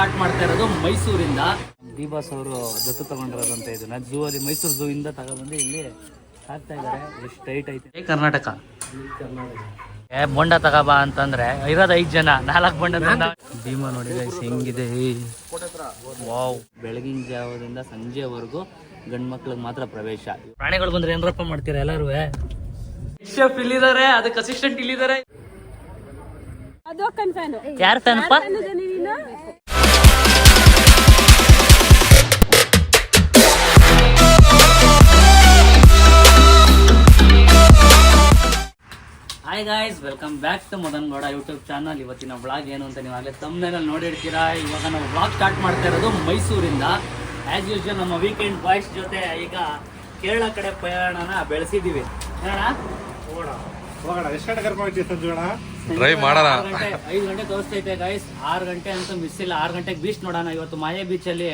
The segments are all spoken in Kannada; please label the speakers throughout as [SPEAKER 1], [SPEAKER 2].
[SPEAKER 1] ಸ್ಟಾರ್ಟ್ ಮಾಡ್ತಾ ಇರೋದು ಮೈಸೂರಿಂದ. ದೀಪಾಸ್ ಅವರು ದತ್ತು ತಗೊಂಡಿರೋದಂತ ಇದನ್ನ ಝೂ ಅಲ್ಲಿ ಮೈಸೂರು ಝೂ ಇಂದ ತಗೊಂಡ್ಬಂದು ಇಲ್ಲಿ ಹಾಕ್ತಾ ಇದ್ದಾರೆ ಎಷ್ಟು ಟೈಟ್ ಐತೆ. ಕರ್ನಾಟಕ. ಏ ಬೊಂಡ ತಗೋಬಾ ಅಂತಂದ್ರೆ ಇರೋದು ಐದು ಜನ. ನಾಲ್ಕು ಬೊಂಡ ಭೀಮ ನೋಡಿ ಹೆಂಗಿದೆ? ವಾವ್. ಬೆಳಗಿನ ಜಾವದಿಂದ ಸಂಜೆವರೆಗೂ ಗಂಡ್ ಮಕ್ಳಿಗೆ ಮಾತ್ರ ಪ್ರವೇಶ. ಪ್ರಾಣಿಗಳು ಬಂದ್ರೆ ಏನ್ರಪ್ಪ ಮಾಡ್ತೀರಾ ಎಲ್ಲಾರು ಶೆಫ್ ಇಲ್ಲಿದ್ದಾರೆ ಅದಕ್ಕೆ ಅಸಿಸ್ಟೆಂಟ್ ಇಲ್ಲಿದ್ದಾರೆ ಯಾರ ಫ್ಯಾನಪ್ಪ hi guys welcome back to Madan Gowda YouTube channel ಇವತ್ತಿನ ವ್ಲಾಗ್ ಏನು ಅಂತ ನೀವು ಆಗಲೇ ತಮ್ಮನೇನಲ್ಲಿ ನೋಡಿರ್ತೀರಾ? ಇವಾಗ ನಾವು ವ್ಲಾಗ್ ಸ್ಟಾರ್ಟ್ ಮಾಡ್ತಾ ಇರೋದು ಮೈಸೂರಿಂದ. ಆ್ಯಸ್ ಯೂಶ್ವಲ್ ನಮ್ಮ ವೀಕೆಂಡ್ ಬಾಯ್ಸ್ ಜೊತೆ ಈಗ ಕೇರಳ ಕಡೆ ಪ್ರಯಾಣನ ಬೆಳೆಸಿದ್ದೀವಿ
[SPEAKER 2] Try ಮಾಡೋಣ.
[SPEAKER 1] ಆರು ಗಂಟೆ ಐದು ಗಂಟೆ ತೋರಿಸ್ತೈತೆ ಗಾಯ್ಸ್ ಆರು ಗಂಟೆ ಅಂತ ಮಿಸ್ ಇಲ್ಲ. ಆರು ಗಂಟೆಗೆ ಬೀಚ್ ನೋಡೋಣ. ಇವತ್ತು ಮಾಯೆ ಬೀಚಲ್ಲಿ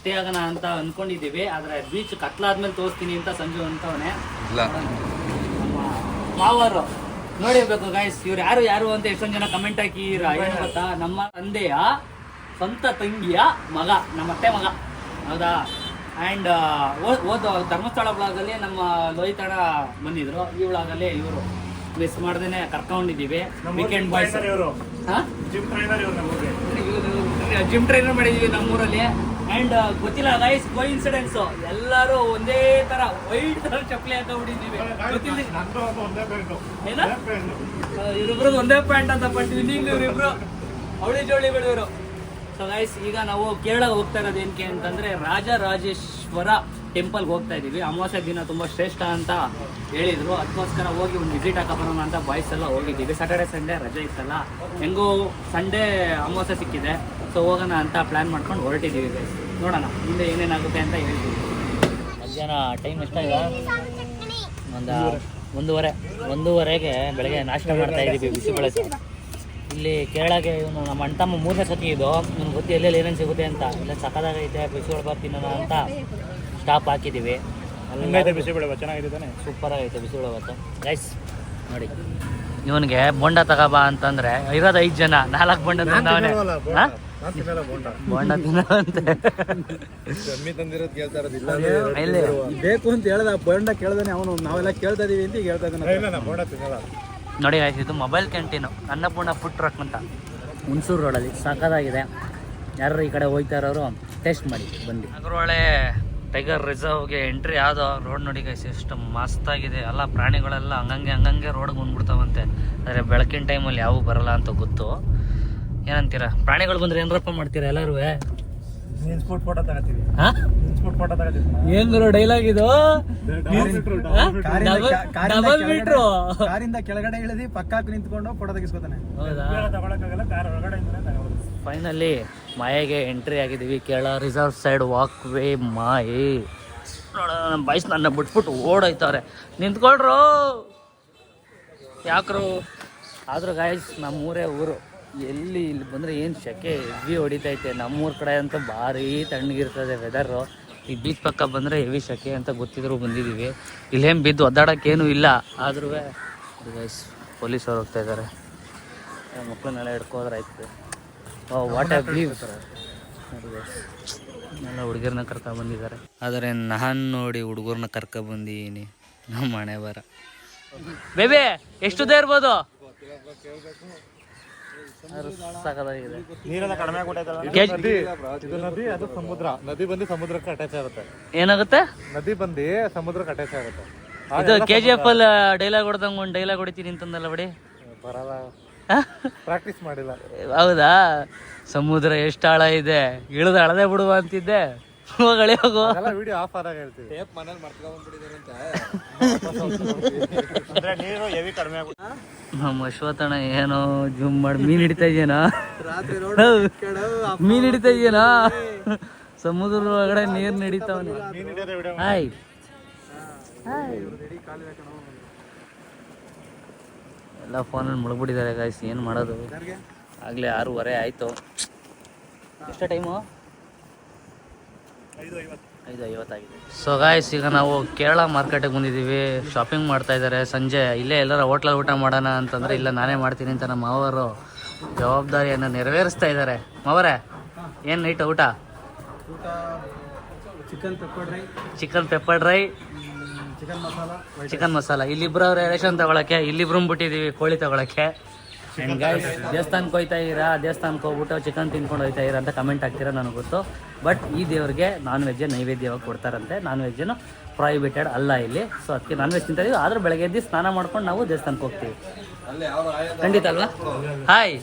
[SPEAKER 1] ಸ್ಟೇ ಆಗೋಣ ಅಂತ ಅಂದ್ಕೊಂಡಿದ್ದೀವಿ ಆದರೆ ಬೀಚ್ ಕತ್ಲಾದ್ಮೇಲೆ ತೋರಿಸ್ತೀನಿ ಅಂತ ಸಂಜು ಅಂತವನೇ. ಮಾವರು ನೋಡಿರ್ಬೇಕು ಗಾಯ್ಸ್ ಇವ್ರು ಯಾರು ಯಾರು ಅಂತ ಎಷ್ಟೊಂದು ಜನ ಕಮೆಂಟ್ ಹಾಕಿರ? ಏನು ಗೊತ್ತಾ? ನಮ್ಮ ತಂದೆಯ ಸ್ವಂತ ತಂಗಿಯ ಮಗ ನಮ್ಮ ಅತ್ತೆ ಮಗ. ಹೌದಾ? ಆ್ಯಂಡ್ ಓದ್ ಧರ್ಮಸ್ಥಳ ಬ್ಲಾಗಲ್ಲಿ ನಮ್ಮ ಲೋಹಿತಾಣ ಬಂದಿದ್ರು. ಈ ಬ್ಲಾಗಲ್ಲಿ ಇವರು ಮಿಸ್ ಮಾಡ್ದೇನೆ ಕರ್ಕೊಂಡಿದ್ದೀವಿ. ವೀಕೆಂಡ್ ಬಾಯ್ಸ್
[SPEAKER 3] ಜಿಮ್ ಟ್ರೈನರ್ ಮಾಡಿದ್ದೀವಿ ನಮಗೆ
[SPEAKER 1] ಜಿಮ್ ಟ್ರೈನರ್ ಮಾಡಿದೀವಿ ನಮ್ಮೂರಲ್ಲಿ. ಅಂಡ್ ಗೊತ್ತಿಲ್ಲ ಗೈಸ್ ಕೋ ಇನ್ಸಿಡೆನ್ಸ್ ಎಲ್ಲರೂ ಒಂದೇ ತರ ವೈಟ್ ತರ ಚಪ್ಪಲಿ ಹಾಕೊಂಡಿದ್ದೀವಿ ಗೊತ್ತಿಲ್ಲ.
[SPEAKER 3] ನಂದು ಒಂದು ಪ್ಯಾಂಟು
[SPEAKER 1] ಅಂತ ಬಟ್ ವಿನ್ನಿಂಗ್ ಇವರಿಬ್ರು. ಅವಳಿ ಜೋಳಿಗಳು ಇವರು. ಸೊ ಗೈಸ್ ಈಗ ನಾವು ಕೇರಳ ಹೋಗ್ತಾ ಇರೋದು ಏನಕ್ಕೆ ಅಂತಂದ್ರೆ ರಾಜರಾಜೇಶ್ವರ ಟೆಂಪಲ್ಗೆ ಹೋಗ್ತಾ ಇದೀವಿ ಅಮಾವಾಸ್ಯ ದಿನ ತುಂಬಾ ಶ್ರೇಷ್ಠ ಅಂತ ಹೇಳಿದ್ರು. ಅದಕ್ಕೋಸ್ಕರ ಹೋಗಿ ಒಂದು ವಿಸಿಟ್ ಹಾಕಬರೋಣ ಅಂತ ಬಾಯ್ಸ್ ಎಲ್ಲ ಹೋಗಿದ್ದೀವಿ. ಸ್ಯಾಟರ್ಡೆ ಸಂಡೇ ರಜೆ ಇತ್ತಲ್ಲ. ಹೆಂಗೂ ಸಂಡೇ ಅಮಾವಾಸ್ಯ ಸಿಕ್ಕಿದೆ. ಸೊ ಹೋಗೋಣ ಅಂತ ಪ್ಲ್ಯಾನ್ ಮಾಡ್ಕೊಂಡು ಹೊರಟಿದ್ದೀವಿ ಗೈಸ್ ನೋಡೋಣ ಮುಂದೆ ಏನೇನಾಗುತ್ತೆ ಅಂತ ಹೇಳ್ತೀವಿ. ಮಧ್ಯಾಹ್ನ ಟೈಮ್ ಎಷ್ಟಾಗಿದೆ ಒಂದು ಒಂದೂವರೆ. ಒಂದೂವರೆಗೆ ಬೆಳಗ್ಗೆ ನಾಷ್ಟ ಮಾಡ್ತಾ ಇದ್ದೀವಿ ಬಿಸಿಬೇಳೆ. ಇಲ್ಲಿ ಕೇರಳಗೆ ಇವನು ನಮ್ಮ ಅಣ್ಣ ತಮ್ಮ ಮೂರನೇ ಸತಿ ಇದು. ನಮ್ಗೆ ಗೊತ್ತಿ ಎಲ್ಲೆಲ್ಲಿ ಏನೇನು ಸಿಗುತ್ತೆ ಅಂತ? ಇಲ್ಲ ಸಕ್ಕದಾಗೈತೆ ಬಿಸಿಬೇಳೆ ಬಾತ್ ತಿನ್ನೋಣ ಅಂತ ಸ್ಟಾಪ್ ಹಾಕಿದ್ದೀವಿ.
[SPEAKER 3] ಹಿಂಗೈತೆ ಬಿಸಿ ಬೇಡ ಚೆನ್ನಾಗಿದೆ ತಾನೆ?
[SPEAKER 1] ಸೂಪರ್ ಆಗೈತೆ ಬಿಸಿಬೇಳೆ ಬಾತು ಗೈಸ್ ನೋಡಿ. ಇವನಿಗೆ ಬೊಂಡ ತಗೋಬಾ ಅಂತಂದ್ರೆ ಇರೋದು ಐದು ಜನ. ನಾಲ್ಕು ಬೊಂಡ
[SPEAKER 3] ಬೋಂಡ.
[SPEAKER 1] ಬೊಂಡ ತಿನ್ನೋಂತೆ
[SPEAKER 2] ಕಮ್ಮಿ ತಂದಿರೋದು ಕೇಳ್ತಾ ಇರೋದಿಲ್ಲ
[SPEAKER 1] ಇಲ್ಲಿ
[SPEAKER 4] ಬೇಕು ಅಂತ ಹೇಳ್ದ ಬೋಂಡ ಕೇಳ್ದಾನೆ ಅವನು. ನಾವೆಲ್ಲ ಕೇಳ್ತಾ ಇದೀವಿ ಅಂತ ಹೇಳ್ತಾ ಇದ್ದಾನೆ.
[SPEAKER 3] ಬೋಂಡ ತಿನ್ನಲ್ಲ.
[SPEAKER 1] ನೋಡಿ ಆಯ್ತು ಇದು mobile canteen Annapurna food truck ಅಂತ. ಹುಣಸೂರು ರೋಡಲ್ಲಿ ಸಾಕಾಗಿದೆ ಯಾರು ಈ ಕಡೆ ಹೋಗ್ತಾ ಇರೋರು ಟೇಸ್ಟ್ ಮಾಡಿ. ಬಂದು ಅಗ್ರೊಳೆ ಟೈಗರ್ ರಿಸರ್ವ್ಗೆ ಎಂಟ್ರಿ ಆದ ರೋಡ್ ನೋಡಿ ಗೈಸ್ ಎಷ್ಟು ಮಸ್ತಾಗಿದೆ. ಎಲ್ಲ ಪ್ರಾಣಿಗಳೆಲ್ಲ ಹಂಗಂಗೆ ಹಂಗಂಗೆ ರೋಡ್ಗೆ ಬಂದ್ಬಿಡ್ತಾವಂತೆ. ಆದರೆ ಬೆಳಕಿನ ಟೈಮಲ್ಲಿ ಯಾವೂ ಬರಲ್ಲ ಅಂತ ಗೊತ್ತು. ಏನಂತೀರಾ? ಪ್ರಾಣಿಗಳು ಬಂದ್ರೆ ಏನ್ರಪ್ಪ ಮಾಡ್ತೀರಾ ಎಲ್ಲರೂ
[SPEAKER 3] ನೀನ್ ಸ್ಪೋರ್ಟ್ ಫೋಟೋ ತಗೋತೀವಿ.
[SPEAKER 1] ಹಾಂ?
[SPEAKER 3] ನೀನ್ ಸ್ಪೋರ್ಟ್ ಫೋಟೋ ತಗೋತೀವಿ
[SPEAKER 1] ಏನು ಡೈಲಾಗ್ ಇದು? ಡಬಲ್ ಮೀಟ್ರು
[SPEAKER 4] ಕಾರಿಂದ ಕೆಳಗಡೆ ಇಳಿದಿ ಪಕ್ಕಾಕ್ ನಿಂತ್ಕೊಂಡು ಫೋಟೋ ತೆಗಿಸ್ಕೊತಾನೆ.
[SPEAKER 1] ಹೌದಾ?
[SPEAKER 3] ತಗೊಳಕ್ಕಾಗಲ್ಲ ಕಾರ್ ಒಳಗಡೆ
[SPEAKER 1] ಫೈನಲಿ ಮಾಯೆಗೆ ಎಂಟ್ರಿ ಆಗಿದ್ದೀವಿ Kerala reserve side walk way ಮಾಯಿ. ನೋಡೋಣ ನಮ್ಮ ಬೈಸ್ ನನ್ನ ಬಿಟ್ಬಿಟ್ಟು ಓಡೋಯ್ತವ್ರೆ. ನಿಂತ್ಕೊಳ್ರು. ಯಾಕ್ರು? ಆದ್ರೂ ಗಾಯ್ಸ್ ನಮ್ಮೂರೇ ಊರು. ಎಲ್ಲಿ ಇಲ್ಲಿ ಬಂದರೆ ಏನು ಸೆಕೆ ಹೆವಿ ಹೊಡಿತೈತೆ. ನಮ್ಮೂರ ಕಡೆ ಅಂತ ಭಾರಿ ತಣ್ಣಗಿರ್ತದೆ ವೆದರು ಈ ಬೀಚ್ ಪಕ್ಕ ಬಂದರೆ ಹೆವಿ ಸೆಕೆ ಅಂತ ಗೊತ್ತಿದ್ರು ಬಂದಿದ್ದೀವಿ ಇಲ್ಲೇನು ಬಿದ್ದು ಒದ್ದಾಡೋಕ್ಕೇನು ಇಲ್ಲ. ಆದ್ರೂ ಗೈಸ್ ಪೊಲೀಸವ್ರು ಹೋಗ್ತಾ ಇದ್ದಾರೆ ಮಕ್ಕಳನ್ನೆಲ್ಲ ಹಿಡ್ಕೋದ್ರೆ ಆಯ್ತು. ವಾಟ್ ಆಫ್ ವ್ಯೂ ಎಲ್ಲ ಹುಡುಗರನ್ನ ಕರ್ಕೊ ಬಂದಿದ್ದಾರೆ. ಆದರೆ ನಾನು ನೋಡಿ ಹುಡುಗರನ್ನ ಕರ್ಕೊ ಬಂದಿದ್ದೀನಿ ನಮ್ಮ ಮನೆ ಬರ ಬೇಬಿ ಎಷ್ಟು ಇರ್ಬೋದು?
[SPEAKER 3] ನೀರೆಲ್ಲ ಕಡಿಮೆ ಇದು ನದಿ ಅದು ಸಮುದ್ರ. ನದಿ ಬಂದು ಸಮುದ್ರಕ್ಕೆ ಅಟ್ಯಾಚ್ ಆಗುತ್ತೆ.
[SPEAKER 1] ಏನಾಗುತ್ತೆ?
[SPEAKER 3] ನದಿ ಬಂದು ಸಮುದ್ರಕ್ಕೆ ಅಟ್ಯಾಚ್ ಆಗುತ್ತೆ.
[SPEAKER 1] ಇದು ಕೆ ಜಿ ಎಫ್ ಅಲ್ಲಿ ಡೈಲಾಗ್ ಹೊಡೆದಂಗೆ ಒಂದು ಡೈಲಾಗ್ ಹೊಡಿತೀನಿ ಅಂತಂದಲ್ಲ ಬಿಡಿ.
[SPEAKER 3] ಬರಲ್ಲ. ಪ್ರಾಕ್ಟೀಸ್ ಮಾಡಿಲ್ಲ.
[SPEAKER 1] ಹೌದಾ? ಸಮುದ್ರ ಎಷ್ಟು ಆಳ ಇದೆ? ಇಳಿದು ಅಳದೆ ಬಿಡುವ ಅಂತಿದ್ದೆ. ಹೋಗಳಿ ಹೋಗು.
[SPEAKER 3] ಎಲ್ಲ ವಿಡಿಯೋ ಆಫ್ ಆದಾಗ ಹೇಳ್ತೀವಿ.
[SPEAKER 2] ಟೇಪ್ ಮನೇಲಿ ಮರ್ತ್ಕೊಂಡ್ಬಿಟ್ಟಿದಾರಂತೆ
[SPEAKER 3] ಅಂದ್ರೆ ನೀರು ಹೆವಿ ಕಡಿಮೆ ಆಗ್ಬಿಟ್ಟು
[SPEAKER 1] ನಮ್ಮ ಅಶ್ವತ್ಥಣ ಏನೋ ಜೂಮ್ ಮಾಡಿ ಮೀನ್ ಹಿಡಿತಾ ಇದೆಯೇನೋ?
[SPEAKER 4] ರಾತ್ರಿ
[SPEAKER 1] ಮೀನ್ ಹಿಡಿತಾ ಇದೆಯೇನೋ? ಸಮುದ್ರ ಒಳಗಡೆ ನೀರ್ ನಡೀತಾವನೆ
[SPEAKER 3] ಎಲ್ಲ ಫೋನ್ ವಿಡಿಯೋ
[SPEAKER 1] ಹಾಯ್ ಎಲ್ಲ ಫೋನಲ್ಲಿ ಮುಳುಗ್ಬಿಟ್ಟಿದ್ದಾರೆ ಗಾಯ್ಸ್ ಏನು ಮಾಡೋದು? ಆಗಲೇ ಆರೂವರೆ ಆಯಿತು. ಎಷ್ಟು ಟೈಮು ಸೊ ಗಾಯ್ಸ್ ಈಗ ನಾವು ಕೇರಳ ಮಾರ್ಕೆಟಿಗೆ ಬಂದಿದ್ದೀವಿ. ಶಾಪಿಂಗ್ ಮಾಡ್ತಾ ಇದ್ದಾರೆ. ಸಂಜೆ ಇಲ್ಲೇ ಎಲ್ಲರ ಹೋಟ್ಲಲ್ಲಿ ಊಟ ಮಾಡೋಣ ಅಂತಂದರೆ ಇಲ್ಲ ನಾನೇ ಮಾಡ್ತೀನಿ ಅಂತ ನಮ್ಮ ಮಾವರು ಜವಾಬ್ದಾರಿಯನ್ನು ನೆರವೇರಿಸ್ತಾ ಇದ್ದಾರೆ. ಮಾವರೇ ಏನು ನೈಟ್ ಊಟ?
[SPEAKER 4] Chicken pepper dry
[SPEAKER 1] chicken pepper dry
[SPEAKER 4] chicken masala
[SPEAKER 1] chicken masala ಇಲ್ಲಿಬ್ರು ಅವ್ರೆ ರೇಷನ್ ತಗೊಳಕ್ಕೆ ಇಲ್ಲಿಬ್ರು ಬಿಟ್ಟಿದ್ದೀವಿ ಕೋಳಿ ತಗೊಳಕ್ಕೆ. ಆ್ಯಂಡ್ ಗಾಯ್ಸ್ ದೇವಸ್ಥಾನಕ್ಕೆ ಹೋಯ್ತಾ ಇರಾ ದೇವಸ್ಥಾನಕ್ಕೆ ಹೋಗ್ಬಿಟ್ಟು ಚಿಕನ್ ತಿನ್ಕೊಂಡು ಹೋಯ್ತಾ ಇರಾ ಅಂತ ಕಮೆಂಟ್ ಹಾಕ್ತೀರಾ ನನಗೆ ಗೊತ್ತು. ಬಟ್ ಈ ದೇವ್ರಿಗೆ ನಾನ್ ವೆಜ್ ನೈವೇದ್ಯವಾಗಿ ಕೊಡ್ತಾರಂತೆ? ನಾನ್ ವೆಜ್ಜನ್ನು ಪ್ರೈವೇಟೆಡ್ ಅಲ್ಲ ಇಲ್ಲಿ. ಸೊ ಅದಕ್ಕೆ ನಾನ್ ವೆಜ್ ತಿಂತಾ ಇದೀವಿ. ಆದ್ರೆ ಬೆಳಗ್ಗೆ ಎದ್ದು ಸ್ನಾನ ಮಾಡ್ಕೊಂಡು ನಾವು ದೇವಸ್ಥಾನಕ್ಕೆ ಹೋಗ್ತೀವಿ. ಖಂಡಿತ ಅಲ್ವಾ? ಹಾಯ್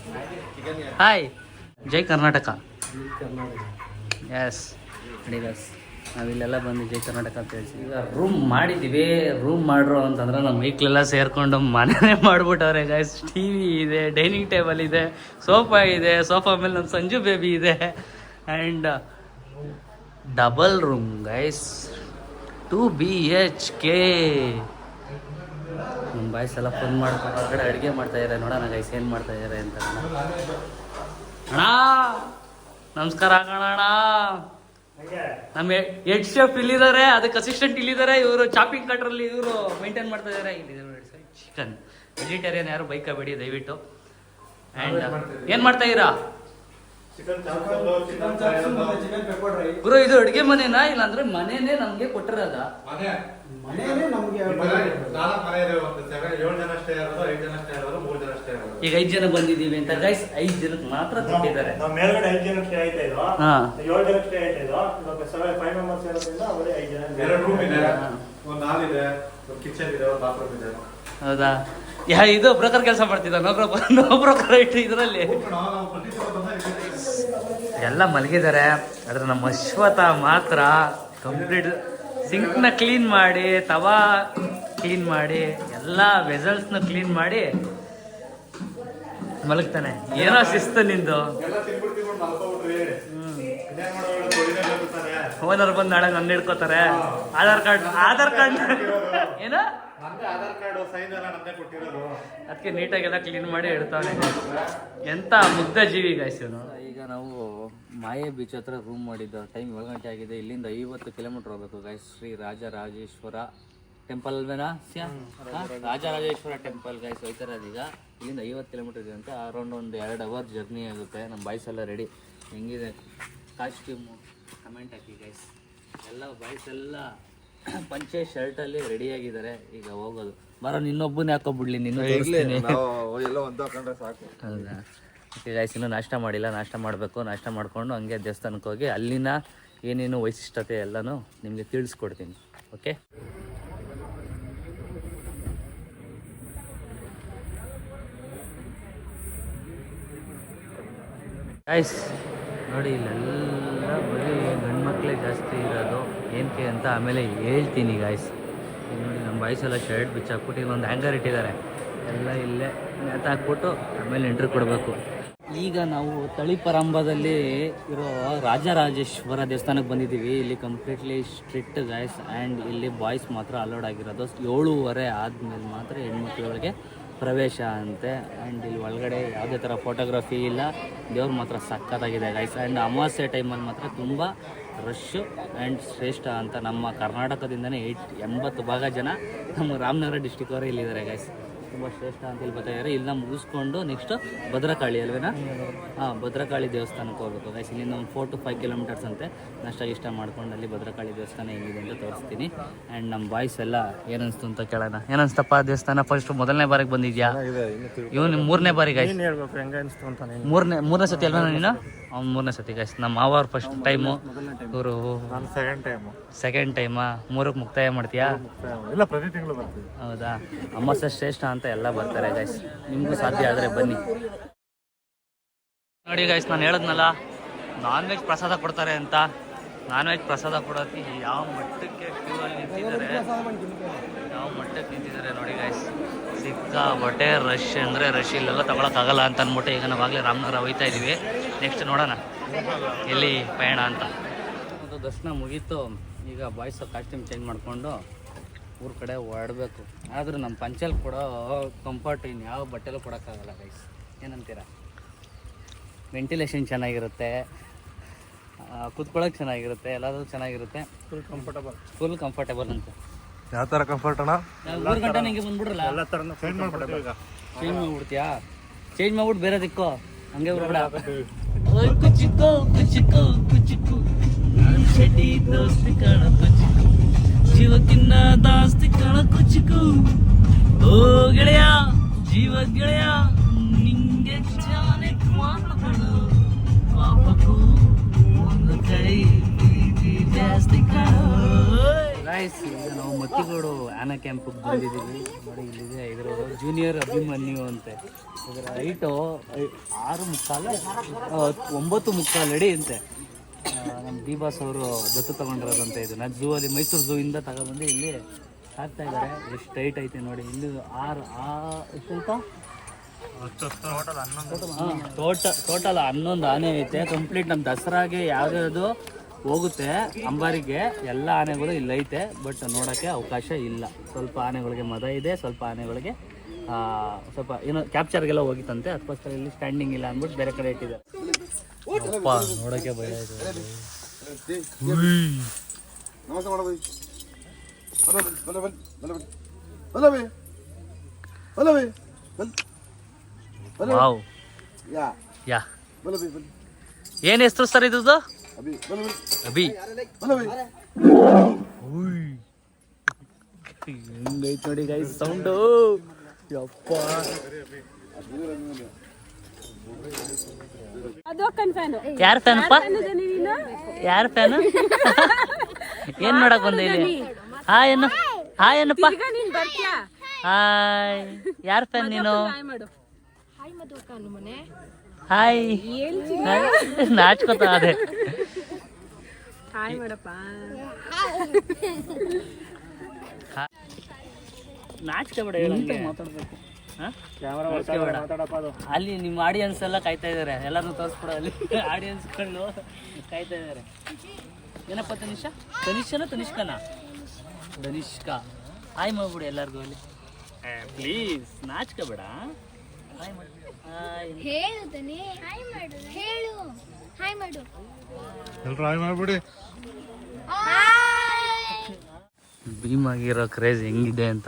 [SPEAKER 1] ಹಾಯ್ ಜೈ ಕರ್ನಾಟಕ. ಎಸ್ ನಾವಿಲ್ಲೆಲ್ಲ ಬಂದು ಜೈ ಕರ್ನಾಟಕ ಅಂತ ಹೇಳಿ ಈಗ ರೂಮ್ ಮಾಡಿದ್ದೀವಿ ರೂಮ್ ಮಾಡ್ರು ಅಂತಂದ್ರೆ ನಮ್ಮ ವೀಕ್ಲೆಲ್ಲ ಸೇರ್ಕೊಂಡು ಮನೆನೇ ಮಾಡಿಬಿಟ್ಟವ್ರೆ ಗೈಸ್ ಟಿ ವಿ ಇದೆ ಡೈನಿಂಗ್ ಟೇಬಲ್ ಇದೆ ಸೋಫಾ ಇದೆ ಸೋಫಾ ಮೇಲೆ ನಮ್ಮ ಸಂಜು ಬೇಬಿ ಇದೆ. And double room guys two B H K ನಮ್ಮ ಬಾಯ್ಸ್ ಎಲ್ಲ ಫೋನ್ ಮಾಡ್ಕೊಂಡು ಹೊರಗಡೆ ಅಡುಗೆ ಮಾಡ್ತಾ ಇದ್ದಾರೆ ನೋಡೋಣ ಗೈಸ್ ಏನು ಮಾಡ್ತಾ ಇದ್ದಾರೆ ಅಂತ. ಅಣ್ಣ, ನಮಸ್ಕಾರ ಕಣಣ್ಣ ನಮ್ಮ ಹೆಡ್ ಶೆಫ್ ಇಲ್ಲಿದ್ದಾರೆ ಅದಕ್ಕೆ ಅಸಿಸ್ಟೆಂಟ್ ಇಲ್ಲಿದ್ದಾರೆ ಇವರು ಚಾಪಿಂಗ್ ಕಟ್ರಲ್ಲಿ ಇವರು ಮೇಂಟೈನ್ ಮಾಡ್ತಾ ಇದ್ದಾರೆ ಚಿಕನ್ ವೆಜಿಟೇರಿಯನ್ ಯಾರು ಬೈಕಬೇಡಿ ದಯವಿಟ್ಟು. ಆ್ಯಂಡ್ ಏನು ಮಾಡ್ತಾ ಇದ್ದೀರಾ? ಗುರು ಇದು ಅಡುಗೆ ಮನೆನಾ? ಇಲ್ಲಾಂದ್ರೆ ಮನೆನೇ ನಮ್ಗೆ ಕೊಟ್ಟಿರೋದ?
[SPEAKER 4] ಮನೆಯಲ್ಲೇ ನಮಗೆ
[SPEAKER 3] ನಾಲ್ಕು ಮನೆ ಇದೆ ಒಂದು ಸೆವೆನ್ ಏಳು ಜನ ಅಷ್ಟೇ ಇರೋದು ಐದು ಜನ ಅಷ್ಟೇ ಇರೋದು ಮೂರು ಜನ ಅಷ್ಟೇ ಇರೋದು.
[SPEAKER 1] ಈಗ ಐದು ಜನ ಬಂದಿದ್ದೀವಿ ಅಂತ ಗೈಸ್ ಐದು ಜನಕ್ಕೆ ಮಾತ್ರ ಕೊಟ್ಟಿದ್ದಾರೆ.
[SPEAKER 5] ನಾವು ಮೇಲ್ಗಡೆ ಐದು ಜನಕ್ಕೆ ಸ್ಟೇ ಆಯ್ತಾ ಏಳು ಜನಕ್ಕೆ ಸ್ಟೇ ಆಯ್ತಾ ಇದ್ವು ಇವಾಗ ಸೆವೆನ್ ಫೈವ್ ಮೆಂಬರ್ಸ್ ಇರೋದ್ರಿಂದ ಅವರೇ ಐದು ಜನ
[SPEAKER 3] ಎರಡು ರೂಮ್ ಇದೆ. ಒಂದು ಹಾಲ್ ಇದೆ ಒಂದು ಕಿಚನ್ ಇದೆ ಒಂದು ಬಾತ್ರೂಮ್ ಇದೆ.
[SPEAKER 1] ಹೌದಾ? ಯಾ ಇದು ಬ್ರೋಕರ್ ಕೆಲಸ ಮಾಡ್ತಿದ್ದ ನೋ ಬ್ರೋಕರ್ ನೋ ಬ್ರೋಕರ್ ಇಟ್ಟು ಇದರಲ್ಲಿ
[SPEAKER 3] ನಾವು ಪ್ರತಿ ಸಲ ಬಂದಾಗ
[SPEAKER 1] ಎಲ್ಲ ಮಲಗಿದ್ದಾರೆ ಆದರೆ ನಮ್ಮ ಅಶ್ವಥ ಮಾತ್ರ ಕಂಪ್ಲೀಟ್ ಸಿಂಕ್ನ ಕ್ಲೀನ್ ಮಾಡಿ, ತವಾ ಕ್ಲೀನ್ ಮಾಡಿ, ಎಲ್ಲ ವೆಸಲ್ಸ್ನ ಕ್ಲೀನ್ ಮಾಡಿ ಮಲಗ್ತಾನೆ. ಏನೋ ಶಿಸ್ತು ನಿಂದು. ಓನರ್ ಬಂದು ನಾಳೆ ನನ್ನ ಹಿಡ್ಕೋತಾರೆ. ಆಧಾರ್ ಕಾರ್ಡ್ ಆಧಾರ್ ಕಾರ್ಡ್ ಏನ? ಅದಕ್ಕೆ ನೀಟಾಗೆಲ್ಲ ಕ್ಲೀನ್ ಮಾಡಿ ಇಡ್ತಾನೆ ಎಂತ ಮುಗ್ಧ ಜೀವಿ ಗಾಯ್ಸ್ ಇವನು. ಈಗ ನಾವು ಮಾಯೆ ಬೀಚ್ ಹತ್ರ ರೂಮ್ ಮಾಡಿದ್ದು ಟೈಮ್ ಏಳು ಗಂಟೆ ಆಗಿದೆ. ಇಲ್ಲಿಂದ ಐವತ್ತು ಕಿಲೋಮೀಟರ್ ಹೋಗ್ಬೇಕು ಗಾಯ್ಸ್ ಶ್ರೀ ರಾಜರಾಜೇಶ್ವರ ಟೆಂಪಲ್ ಅಲ್ವೇನಾ? ರಾಜರಾಜೇಶ್ವರ ಟೆಂಪಲ್ ಗೈಸ್ ಹೋಯ್ತಾ ಈಗ ಇಲ್ಲಿಂದ ಐವತ್ತು ಕಿಲೋಮೀಟರ್ ಇದೆ ಅಂತ ಅರೌಂಡ್ ಒಂದು ಎರಡು ಅವರ್ ಜರ್ನಿ ಆಗುತ್ತೆ. ನಮ್ಮ ಬಾಯ್ಸ್ ಎಲ್ಲ ರೆಡಿ ಹೆಂಗಿದೆ? ಕಾಸ್ಟ್ಯೂಮು ಕಮೆಂಟ್ ಹಾಕಿ ಗೈಸ್ ಎಲ್ಲ ಬಾಯ್ಸ್ ಎಲ್ಲ ಪಂಚೆ ಶರ್ಟಲ್ಲಿ ರೆಡಿಯಾಗಿದ್ದಾರೆ ಈಗ ಹೋಗೋದು. ಬರೋ ನಿನ್ನೊಬ್ಬನೇ ಹಾಕೋಬಿಡ್ಲಿ ನಿನ್ನ ತೋರಿಸ್ತೀನಿ.
[SPEAKER 2] ಎಲ್ಲ ಒಂದ್ ಹಾಕೊಂಡ್ರೆ ಸಾಕು.
[SPEAKER 1] ಹೌದಾ? ಓಕೆ ಗಾಯ್ಸ್ ಇನ್ನೂ ನಾಷ್ಟ ಮಾಡಿಲ್ಲ. ನಾಷ್ಟ ಮಾಡಬೇಕು. ನಾಷ್ಟ ಮಾಡಿಕೊಂಡು ಹಂಗೆ ದೇವಸ್ಥಾನಕ್ಕೆ ಹೋಗಿ ಅಲ್ಲಿನ ಏನೇನು ವೈಶಿಷ್ಟ್ಯತೆ ಎಲ್ಲನೂ ನಿಮಗೆ ತಿಳಿಸ್ಕೊಡ್ತೀನಿ. ಓಕೆ? ಗಾಯ್ಸ್ ನೋಡಿ ಇಲ್ಲೆಲ್ಲ ಬರೀ ಗಂಡ್ಮಕ್ಳೇ ಜಾಸ್ತಿ ಇರೋದು. ಏನಕ್ಕೆ ಅಂತ ಆಮೇಲೆ ಹೇಳ್ತೀನಿ ಗಾಯ್ಸ್ ನೋಡಿ ನಮ್ಮ ಬಾಯ್ಸೆಲ್ಲ ಶರ್ಟ್ ಬಿಚ್ಚಾಕ್ಬಿಟ್ಟು ಇಲ್ಲೊಂದು ಹ್ಯಾಂಗರ್ ಇಟ್ಟಿದ್ದಾರೆ. ಎಲ್ಲ ಇಲ್ಲೇ ನೇತಾಕ್ಬಿಟ್ಟು ಆಮೇಲೆ ಎಂಟ್ರಿ ಕೊಡಬೇಕು. ಈಗ ನಾವು ತಳಿಪರಂಬದಲ್ಲಿ ಇರೋ ರಾಜರಾಜೇಶ್ವರ ದೇವಸ್ಥಾನಕ್ಕೆ ಬಂದಿದ್ದೀವಿ. ಇಲ್ಲಿ ಕಂಪ್ಲೀಟ್ಲಿ ಸ್ಟ್ರಿಕ್ಟ್ ಗಾಯ್ಸ್ ಆ್ಯಂಡ್ ಇಲ್ಲಿ ಬಾಯ್ಸ್ ಮಾತ್ರ ಅಲೌಡ್ ಆಗಿರೋದು. ಏಳುವರೆ ಆದಮೇಲೆ ಮಾತ್ರ ಹೆಣ್ಮಕ್ಳುಗಳಿಗೆ ಪ್ರವೇಶ ಅಂತೆ. ಆ್ಯಂಡ್ ಇಲ್ಲಿ ಒಳಗಡೆ ಯಾವುದೇ ಥರ ಫೋಟೋಗ್ರಫಿ ಇಲ್ಲ. ದೇವ್ರು ಮಾತ್ರ ಸಖತ್ತಾಗಿದೆ ಗೈಸ್ ಆ್ಯಂಡ್ ಅಮಾವಾಸ್ಯೆ ಟೈಮಲ್ಲಿ ಮಾತ್ರ ತುಂಬ ರಶ್ಶು ಆ್ಯಂಡ್ ಶ್ರೇಷ್ಠ ಅಂತ ನಮ್ಮ ಕರ್ನಾಟಕದಿಂದನೇ ಏಟ್ ಎಂಬತ್ತು ಭಾಗ ಜನ ನಮ್ಮ ರಾಮನಗರ ಡಿಸ್ಟಿಕ್ ಅವರು ಇಲ್ಲಿದ್ದಾರೆ ಗೈಸ್ ತುಂಬ ಶ್ರೇಷ್ಠ ಅಂತ ಇಲ್ಲಿ ಬರ್ತಾ ಇದ್ದಾರೆ ಇಲ್ಲಿಂದ ಮುಗಿಸ್ಕೊಂಡು ನೆಕ್ಸ್ಟ್ ಭದ್ರಕಾಳಿ ಅಲ್ವೇನಾ? ಹಾಂ ಭದ್ರಕಾಳಿ ದೇವಸ್ಥಾನಕ್ಕೆ ಹೋಗ್ಬೇಕು. ಗೈಸ್ ಇಲ್ಲಿಂದ ಒಂದು ಫೋರ್ ಟು ಫೈವ್ ಕಿಲೋಮೀಟರ್ಸ್ ಅಂತೆ. ನಷ್ಟ ಇಷ್ಟ ಮಾಡ್ಕೊಂಡು ಅಲ್ಲಿ ಭದ್ರಕಾಳಿ ದೇವಸ್ಥಾನ ಹೆಂಗಿದೆ ಅಂತ ತೋರಿಸ್ತೀನಿ. ಆ್ಯಂಡ್ ನಮ್ಮ ಬಾಯ್ಸ್ ಎಲ್ಲ ಏನಿಸ್ತು ಅಂತ ಕೇಳೋಣ. ಏನನ್ಸ್ತಪ್ಪ ದೇವಸ್ಥಾನ? ಫಸ್ಟ್ ಮೊದಲನೇ ಬಾರಿಗೆ ಬಂದಿದ್ಯಾ? ಇವನು ಮೂರನೇ ಬಾರಿಗೆ
[SPEAKER 5] ಅನಿಸ್ತು ಅಂತ
[SPEAKER 1] ಮೂರನೇ ಮೂರನೇ ಸತಿ ಅಲ್ವಾ ನೀನು? ಅವ್ನು ಮೂರನೇ ಸತಿ ಗೈಸ್ ನಮ್ಮ ಮಾವಾರ್ ಫಸ್ಟ್ ಟೈಮು ಇವರು
[SPEAKER 3] ಸೆಕೆಂಡ್ ಟೈಮು
[SPEAKER 1] ಸೆಕೆಂಡ್ ಟೈಮಾ ಮೂರಕ್ಕೆ ಮುಕ್ತಾಯ ಮಾಡ್ತೀಯಾ?
[SPEAKER 3] ಇಲ್ಲ ಪ್ರತಿ ತಿಂಗಳು ಬರ್ತೀವಿ
[SPEAKER 1] ಹೌದಾ? ಅಮಾವಾಸ್ಯೆ ಶ್ರೇಷ್ಠ ಅಂತ ಎಲ್ಲ ಬರ್ತಾರೆ ಗೈಸ್ ನಿಮಗೂ ಸಾಧ್ಯ ಆದರೆ ಬನ್ನಿ. ನೋಡಿ ಗೈಸ್ ನಾನು ಹೇಳದ್ನಲ್ಲ ನಾನ್ ವೆಜ್ ಪ್ರಸಾದ ಕೊಡ್ತಾರೆ ಅಂತ. ನಾನ್ ವೆಜ್ ಪ್ರಸಾದ ಕೊಡೋಕೆ ಯಾವ ಮಟ್ಟಕ್ಕೆ ಕ್ಯೂ ಅಲ್ಲಿ ನಿಂತಿದ್ದಾರೆ? ಯಾವ ಮಟ್ಟಕ್ಕೆ ನಿಂತಿದ್ದಾರೆ ನೋಡಿ ಗೈಸ್ ಸಿಕ್ಕಾಬಟ್ಟೆ ರಶ್ ಅಂದರೆ ರಶ್ ಇಲ್ಲೆಲ್ಲ ತಗೊಳಕ್ಕಾಗಲ್ಲ ಅಂತ ಅಂದ್ಬಿಟ್ಟು ಈಗ ನಾವಾಗಲೇ ರಾಮನಗರ ಹೋಯ್ತಾ ಇದ್ದೀವಿ ನೆಕ್ಸ್ಟ್ ನೋಡೋಣ. ಎಲ್ಲಿ ಪಯಣ ಅಂತ. ಅದು ದರ್ಶನ ಮುಗೀತು. ಈಗ ಬಾಯ್ಸ್ ಕಾಸ್ಟ್ಯೂಮ್ ಚೇಂಜ್ ಮಾಡಿಕೊಂಡು ಊರ ಕಡೆ ಓಡಬೇಕು ಆದರೂ ನಮ್ಮ ಪಂಚಲ್ ಕೊಡೋ ಕಂಫರ್ಟ್ ಇನ್ನು ಯಾವ ಬಟ್ಟೆಲ್ಲೂ ಕೊಡೋಕ್ಕಾಗಲ್ಲ ಗೈಸ್ ಏನಂತೀರಾ? ವೆಂಟಿಲೇಷನ್ ಚೆನ್ನಾಗಿರುತ್ತೆ. ಕೂತ್ಕೊಳ್ಳೋಕೆ ಚೆನ್ನಾಗಿರುತ್ತೆ ಎಲ್ಲಾದ್ರೂ ಚೆನ್ನಾಗಿರುತ್ತೆ.
[SPEAKER 5] ಫುಲ್ ಕಂಫರ್ಟಬಲ್
[SPEAKER 1] ಫುಲ್ ಕಂಫರ್ಟಬಲ್ ಅಂತ.
[SPEAKER 3] ಯಾವ ಥರ ಕಂಫರ್ಟ್ ಅಣ್ಣ?
[SPEAKER 1] ಮೂರು ಗಂಟೆ ನಿಂಗೆ ಬಂದ್ಬಿಡ್ರಲ್ಲ?
[SPEAKER 5] ಎಲ್ಲ
[SPEAKER 3] ಚೇಂಜ್ ಮಾಡ್ಬಿಡ್ತೀವಿ ಈಗ.
[SPEAKER 1] ಚೇಂಜ್ ಮಾಡ್ಬಿಡ್ತೀಯಾ? ಚೇಂಜ್ ಮಾಡ್ಬಿಟ್ಟು ಬೇರೆ ದಿಕ್ಕೋ? ಹಂಗೆ ಬರ್ಬೇಡ ಚಿಕ್ಕ ಕುಚಿಕು ನಾನ್ ಶೆಟ್ಟಿ ದೋಸ್ತಿ ಜೀವಕ್ಕಿನ್ನ ದಾಸ್ತಿ ಕಣ ಚಿಕ್ಕು. ಓ ಗೆಳೆಯ, ಜೀವ ಗೆಳೆಯ, ನಿಂಗೆ ಜಾನೆ ಮಾತಗಳು ಪಾಪಕ್ಕೂ ಒಂದು ಕೈ ಜಾಸ್ತಿ ಈಗ ನಾವು ಮತ್ತಿಗೋಡು ಆನ ಕ್ಯಾಂಪಿಗೆ ಬಂದಿದ್ದೀವಿ. ನೋಡಿ, ಇಲ್ಲಿದೆ ಇದರ ಜೂನಿಯರ್ ಅಭಿಮನ್ಯು ಅಂತೆ. ಇದರ ಹೈಟು ಆರು ಮುಕ್ಕಾಲು ಒಂಬತ್ತು ಮುಕ್ಕಾಲು ಅಡಿ ಅಂತೆ. ನಮ್ಮ ದಿಬಾಸ್ ಅವರು ದತ್ತು ತಗೊಂಡಿರೋದಂತೆ ಇದನ್ನ ಝೂ ಅಲ್ಲಿ ಮೈಸೂರು ಝೂ ಇಂದ ತಗೊಂಡ್ಬಂದು ಇಲ್ಲಿ ಹಾಕ್ತಾ ಇದ್ದಾರೆ ಎಷ್ಟು ಟೈಟ್ ಐತೆ ನೋಡಿ. ಇಲ್ಲಿ ಆರು ಆ ಸ್ವಲ್ಪ ಟೋಟಲ್ ಟೋಟಲ್ ಹನ್ನೊಂದು. ಆನೆ ಐತೆ. ಕಂಪ್ಲೀಟ್ ನಮ್ಮ ದಸರಾಗೆ ಯಾವ್ಯಾವುದು ಹೋಗುತ್ತೆ ಅಂಬಾರಿಗೆ ಎಲ್ಲ ಆನೆಗಳು ಇಲ್ಲಿ ಐತೆ. ಬಟ್ ನೋಡೋಕ್ಕೆ ಅವಕಾಶ ಇಲ್ಲ. ಸ್ವಲ್ಪ ಆನೆಗಳಿಗೆ ಮದ ಇದೆ. ಸ್ವಲ್ಪ ಆನೆಗಳಿಗೆ ಸ್ವಲ್ಪ ಏನೋ ಕ್ಯಾಪ್ಚರ್ಗೆಲ್ಲ ಹೋಗಿತ್ತಂತೆ. ಅದಕ್ಕೋಸ್ಕರ ಇಲ್ಲಿ ಸ್ಟ್ಯಾಂಡಿಂಗ್ ಇಲ್ಲ ಅಂದ್ಬಿಟ್ಟು ಬೇರೆ ಕಡೆ ಇಟ್ಟಿದ್ದಾರೆ. ಅಪ್ಪ ನೋಡಕ್ಕೆ ಭಯ ಇದೆ.
[SPEAKER 2] ನಮಸ್ತೆ ಬಲ್ಲ ಬಿ ಬಲ್ಲ ಬಿ ಬಲ್ಲ
[SPEAKER 1] ವಾವ್.
[SPEAKER 2] ಯಾ.
[SPEAKER 1] ಯಾ
[SPEAKER 2] ಬಲ್ಲ ಬಿ ಬಲ್ಲ
[SPEAKER 1] ಏನು ಹೆಸರು ಸರ್ ಇದು
[SPEAKER 2] ಅಬಿ ಬಲ್ಲ ಬಿ
[SPEAKER 1] ಅಭಿ.
[SPEAKER 2] ಬಲ್ಲ ಬಿ
[SPEAKER 1] ಹೆಂಗೈತ್ ನೋಡಿ ಗೈಸ್ ಸೌಂಡು ಯಪ್ಪ. ಯಾರ ಫ್ಯಾನಪ್ಪ
[SPEAKER 6] ನೀನು?
[SPEAKER 1] ಯಾರ ಫ್ಯಾನ್ ಏನ್ ಮಾಡಕ್ ಬಂದೆ ಇಲ್ಲಿ? ಹಾಯ್ ಏನು ಹಾಯ್ ಏನಪ್ಪ
[SPEAKER 6] ಈಗ ನೀನ್ ಬರ್ತೀಯಾ
[SPEAKER 1] ಹಾಯ್ ಯಾರ ಫ್ಯಾನ್ ನೀನು?
[SPEAKER 6] ಹಾಯ್ ಮಾಡು.
[SPEAKER 1] ಹಾಯ್ ನಾಚ್ಕೋತ ಅದೇ.
[SPEAKER 6] ಹಾಯ್ ಮಾಡಪ್ಪ.
[SPEAKER 1] ನಾಚ್ಕೋಬೇಡ ಮಾತಾಡ್ಬೇಕು? ಅಲ್ಲಿ ನಿಮ್ಮ ಆಡಿಯನ್ಸ್ ಎಲ್ಲ ಕಾಯ್ತಾ ಇದಾರೆ. ಎಲ್ಲರನ್ನು ತೋರಿಸ್ಬಿಡೋ ಅಲ್ಲಿ ಆಡಿಯನ್ಸ್ಗಳು ಕಾಯ್ತಾ ಇದಾರೆ. ಏನಪ್ಪ ತನಿಷಾ? ತನಿಷನ ತನಿಷ್ಕನ? ತನಿಷ್ಕಾ. ಹಾಯ್ ಮಾಡ್ಬಿಡಿ ಎಲ್ಲರಿಗೂ ಅಲ್ಲಿ. ಪ್ಲೀಸ್ ನಾಚ್ಕೋಬೇಡ. ಹಾಯ್ ಮಾಡಿ
[SPEAKER 7] ಹೇಳು ತನಿ. ಹಾಯ್ ಮಾಡು ಹೇಳು ಹಾಯ್ ಮಾಡು
[SPEAKER 3] ಎಲ್ಲರೂ ಹಾಯ್ ಮಾಡ್ಬಿಡಿ
[SPEAKER 1] ಭೀಮಾಗಿರೋ ಕ್ರೇಜ್ ಹೆಂಗಿದೆ ಅಂತ.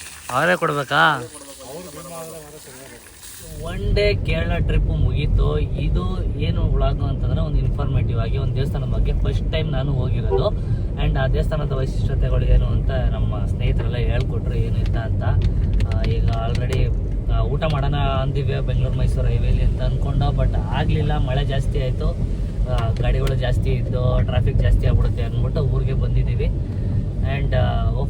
[SPEAKER 1] ಅವರೇ ಕೊಡ್ಬೇಕಾ? ಒನ್ ಡೇ ಕೇರಳ ಟ್ರಿಪ್ ಮುಗೀತು. ಇದು ಏನು ಬ್ಲಾಗ್ ಅಂತಂದ್ರೆ ಒಂದು ಇನ್ಫಾರ್ಮೇಟಿವ್ ಆಗಿ ಒಂದು ದೇವಸ್ಥಾನದ ಬಗ್ಗೆ ಫಸ್ಟ್ ಟೈಮ್ ನಾನು ಹೋಗಿರೋದು. ಆ್ಯಂಡ್ ಆ ದೇವಸ್ಥಾನದ ವೈಶಿಷ್ಟ್ಯತೆಗಳು ಏನು ಅಂತ ನಮ್ಮ ಸ್ನೇಹಿತರೆಲ್ಲ ಹೇಳ್ಕೊಟ್ರು ಏನು ಇತ್ತ ಅಂತ. ಈಗ ಆಲ್ರೆಡಿ ಊಟ ಮಾಡೋಣ ಅಂದಿವೆ ಬೆಂಗಳೂರು, ಮೈಸೂರು ಹೈವೇಲಿ ಅಂತ ಅಂದ್ಕೊಂಡ ಬಟ್ ಆಗಲಿಲ್ಲ. ಮಳೆ ಜಾಸ್ತಿ ಆಯಿತು. ಗಾಡಿಗಳು ಜಾಸ್ತಿ ಇದ್ದು ಟ್ರಾಫಿಕ್ ಜಾಸ್ತಿ ಆಗ್ಬಿಡುತ್ತೆ ಅಂದ್ಬಿಟ್ಟು ಊರಿಗೆ ಬಂದಿದ್ದೀವಿ.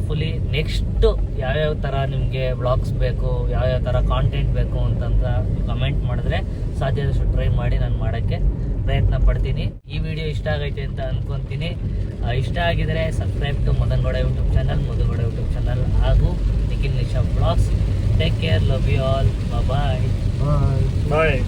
[SPEAKER 1] ಹೋಪ್ಫುಲಿ ನೆಕ್ಸ್ಟ್ ಯಾವ್ಯಾವ ಥರ ನಿಮಗೆ ಬ್ಲಾಗ್ಸ್ ಬೇಕು ಯಾವ್ಯಾವ ಥರ ಕಾಂಟೆಂಟ್ ಬೇಕು ಅಂತಂತ ಕಮೆಂಟ್ ಮಾಡಿದ್ರೆ ಸಾಧ್ಯದಷ್ಟು ಟ್ರೈ ಮಾಡಿ ನಾನು ಮಾಡೋಕ್ಕೆ ಪ್ರಯತ್ನ ಪಡ್ತೀನಿ. ಈ ವಿಡಿಯೋ ಇಷ್ಟ ಆಗೈತೆ ಅಂತ ಅಂದ್ಕೊತೀನಿ ಇಷ್ಟ ಆಗಿದರೆ subscribe to Madangowda YouTube channel Madhugowda YouTube channel ಹಾಗೂ Nikhil Nisha blogs take care love you all bye
[SPEAKER 5] bye